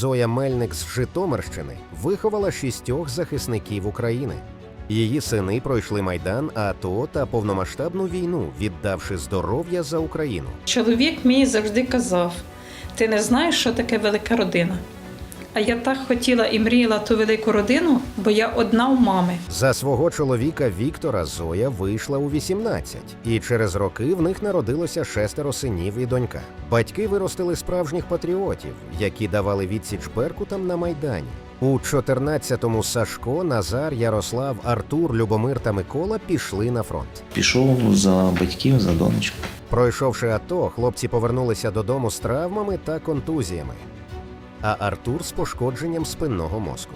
Зоя Мельник з Житомирщини виховала шістьох захисників України. Її сини пройшли майдан, АТО та повномасштабну війну, віддавши здоров'я за Україну. Чоловік мій завжди казав: ти не знаєш, що таке велика родина. А я так хотіла і мріяла ту велику родину, бо я одна у мами. За свого чоловіка Віктора Зоя вийшла у 18, і через роки в них народилося шестеро синів і донька. Батьки виростили справжніх патріотів, які давали відсіч Беркутам на майдані. У 14-му Сашко, Назар, Ярослав, Артур, Любомир та Микола пішли на фронт. Пішов за батьків, за донечку. Пройшовши АТО, хлопці повернулися додому з травмами та контузіями, а Артур з пошкодженням спинного мозку.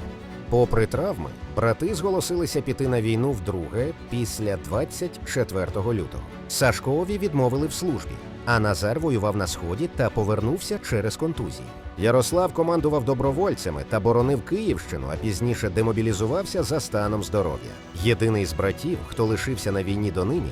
Попри травми, брати зголосилися піти на війну вдруге після 24 лютого. Сашкові відмовили в службі, а Назар воював на сході та повернувся через контузії. Ярослав командував добровольцями та боронив Київщину, а пізніше демобілізувався за станом здоров'я. Єдиний з братів, хто лишився на війні донині,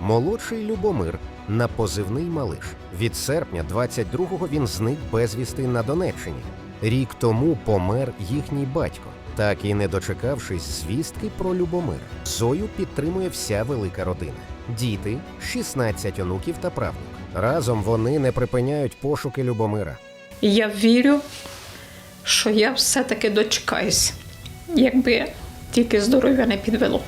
молодший Любомир на позивний Малиш. Від серпня 22-го він зник безвісти на Донеччині. Рік тому помер їхній батько, так і не дочекавшись звістки про Любомира. Зою підтримує вся велика родина. Діти, 16 онуків та правнук. Разом вони не припиняють пошуки Любомира. Я вірю, що я все-таки дочекаюсь, якби тільки здоров'я не підвело.